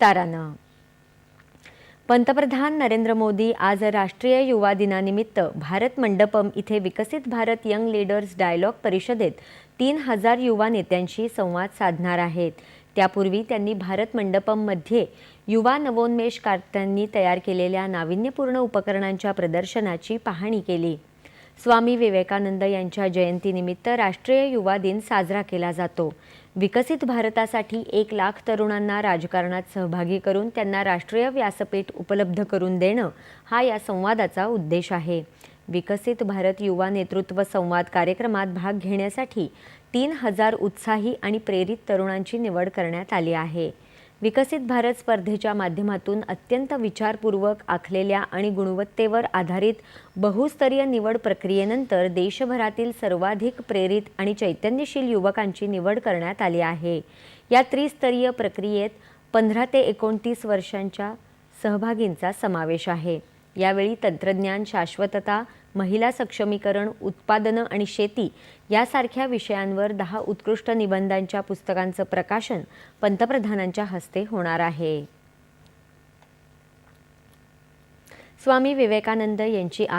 विस्तारानं. पंतप्रधान नरेंद्र मोदी आज राष्ट्रीय युवा दिनानिमित्त भारत मंडपम इथे विकसित भारत यंग लीडर्स डायलॉग परिषदेत तीन हजार युवा नेत्यांशी संवाद साधणार आहेत. त्यापूर्वी त्यांनी भारत मंडपममध्ये युवा नवोन्मेषकर्त्यांनी तयार केलेल्या नाविन्यपूर्ण उपकरणांच्या प्रदर्शनाची पाहणी केली. स्वामी विवेकानंद यांच्या जयंतीनिमित्त राष्ट्रीय युवा दिन साजरा केला जातो. विकसित भारतासाठी एक लाख तरुणांना राजकारणात सहभागी करून त्यांना राष्ट्रीय व्यासपीठ उपलब्ध करून देणं हा या संवादाचा उद्देश आहे. विकसित भारत युवा नेतृत्व संवाद कार्यक्रमात भाग घेण्यासाठी तीन हजार उत्साही आणि प्रेरित तरुणांची निवड करण्यात आली आहे. विकसित भारत स्पर्धेच्या माध्यमातून अत्यंत विचारपूर्वक आखलेल्या आणि गुणवत्तेवर आधारित बहुस्तरीय निवड प्रक्रियेनंतर देशभरातील सर्वाधिक प्रेरित आणि चैतन्यशील युवकांची निवड करण्यात आली आहे. या त्रिस्तरीय प्रक्रियेत पंधरा ते एकोणतीस वर्षांच्या सहभागींचा समावेश आहे. यावेळी तंत्रज्ञान शाश्वतता महिला सक्षमीकरण उत्पादनं आणि शेती यासारख्या विषयांवर दहा उत्कृष्ट निबंधांच्या पुस्तकांचं प्रकाशन पंतप्रधानांच्या हस्ते होणार आहे. स्वामी विवेकानंद यांची आज